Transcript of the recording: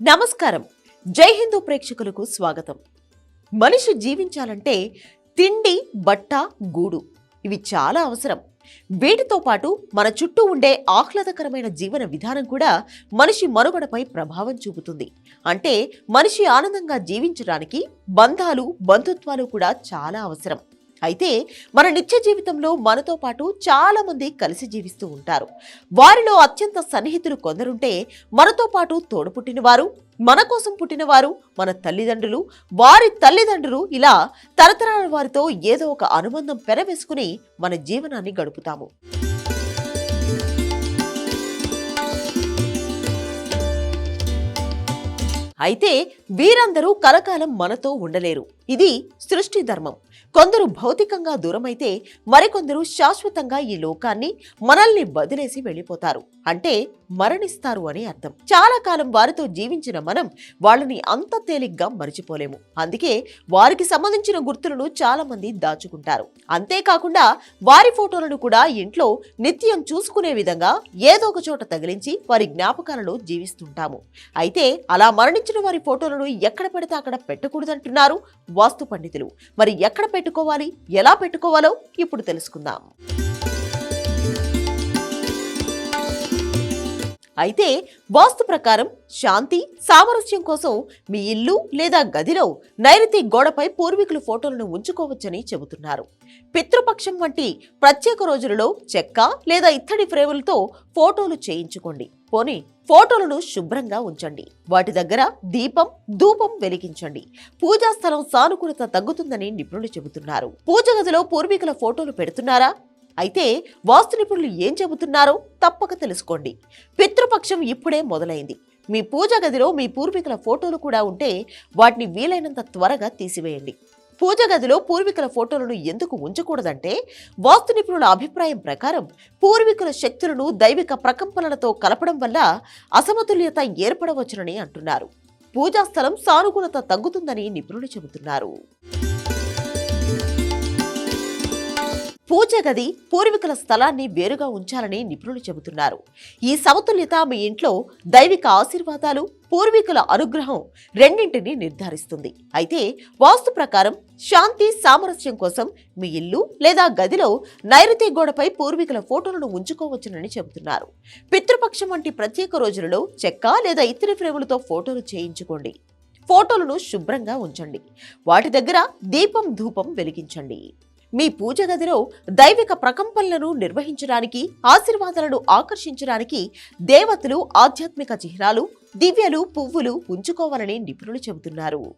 నమస్కారం. జై హిందూ ప్రేక్షకులకు స్వాగతం. మనిషి జీవించాలంటే తిండి బట్ట గూడు ఇవి చాలా అవసరం. వీటితో పాటు మన చుట్టూ ఉండే ఆహ్లాదకరమైన జీవన విధానం కూడా మనిషి మనుగడపై ప్రభావం చూపుతుంది. అంటే మనిషి ఆనందంగా జీవించడానికి బంధాలు బంధుత్వాలు కూడా చాలా అవసరం. అయితే మన నిత్య జీవితంలో మనతో పాటు చాలామంది కలిసి జీవిస్తూ ఉంటారు. వారిలో అత్యంత సన్నిహితులు కొందరుంటే మనతో పాటు తోడుపుట్టిన పుట్టినవారు మన కోసం పుట్టినవారు మన తల్లిదండ్రులు వారి తల్లిదండ్రులు ఇలా తరతరాల వారితో ఏదో ఒక అనుబంధం పెరవేసుకుని మన జీవనాన్ని గడుపుతాము. అయితే వీరందరూ కలకాలం మనతో ఉండలేరు. ఇది సృష్టి ధర్మం. కొందరు భౌతికంగా దూరమైతే మరికొందరు శాశ్వతంగా ఈ లోకాన్ని మనల్ని వదిలేసి వెళ్ళిపోతారు. అంటే మరణిస్తారు అని అర్థం. చాలా కాలం వారితో జీవించిన మనం వాళ్ళని అంత తేలిగ్గా మరిచిపోలేము. అందుకే వారికి సంబంధించిన గుర్తులను చాలా మంది దాచుకుంటారు. అంతేకాకుండా వారి ఫోటోలను కూడా ఇంట్లో నిత్యం చూసుకునే విధంగా ఏదో ఒక చోట తగిలించి వారి జ్ఞాపకాలను జీవిస్తుంటాము. అయితే అలా మరణించిన వారి ఫోటోలను ఎక్కడ పడితే అక్కడ పెట్టకూడదంటున్నారు వాస్తు పండితులు. మరి ఎక్కడ పెట్టుకోవాలి ఎలా పెట్టుకోవాలో ఇప్పుడు తెలుసుకుందాం. అయితే వాస్తు ప్రకారం శాంతి సామరస్యం కోసం మీ ఇల్లు లేదా గదిలో నైరుతి గోడపై పూర్వీకుల ఫోటోలను ఉంచుకోవచ్చని చెబుతున్నారు. పితృపక్షం వంటి ప్రత్యేక రోజులలో చెక్క లేదా ఇత్తడి ఫ్రేములతో ఫోటోలు చేయించుకోండి. పోనీ ఫోటోలను శుభ్రంగా ఉంచండి. వాటి దగ్గర దీపం ధూపం వెలిగించండి. పూజా స్థలం సానుకూలత తగ్గుతుందని నిపుణులు చెబుతున్నారు. పూజ గదిలో పూర్వీకుల ఫోటోలు పెడుతున్నారా? అయితే వాస్తు నిపుణులు ఏం చెబుతున్నారో తప్పక తెలుసుకోండి. పితృపక్షం ఇప్పుడే మొదలైంది. మీ పూజ గదిలో మీ పూర్వీకుల ఫోటోలు కూడా ఉంటే వాటిని వీలైనంత త్వరగా తీసివేయండి. పూజ గదిలో పూర్వీకుల ఫోటోలను ఎందుకు ఉంచకూడదంటే వాస్తు నిపుణుల అభిప్రాయం ప్రకారం పూర్వీకుల శక్తులను దైవిక ప్రకంపనలతో కలపడం వల్ల అసమతుల్యత ఏర్పడవచ్చునని అంటున్నారు. పూజా స్థలం సానుకూలత తగ్గుతుందని నిపుణులు చెబుతున్నారు. పూజ గది పూర్వీకుల స్థలాన్ని వేరుగా ఉంచాలని నిపుణులు చెబుతున్నారు. ఈ సమతుల్యత మీ ఇంట్లో దైవిక ఆశీర్వాదాలు పూర్వీకుల అనుగ్రహం రెండింటిని నిర్ధారిస్తుంది. అయితే వాస్తు ప్రకారం శాంతి సామరస్యం కోసం మీ ఇల్లు లేదా గదిలో నైరుతి గోడపై పూర్వీకుల ఫోటోలను ఉంచుకోవచ్చునని చెబుతున్నారు. పితృపక్షం వంటి ప్రత్యేక రోజులలో చెక్క లేదా ఇతర ఫ్రేములతో ఫోటోలు చేయించుకోండి. ఫోటోలను శుభ్రంగా ఉంచండి. వాటి దగ్గర దీపం ధూపం వెలిగించండి. మీ పూజ గదిలో దైవిక ప్రకంపనలను నిర్వహించడానికి ఆశీర్వాదాలను ఆకర్షించడానికి దేవతలు ఆధ్యాత్మిక చిహ్నాలు దివ్యలు పువ్వులు ఉంచుకోవాలని నిపుణులు చెబుతున్నారు.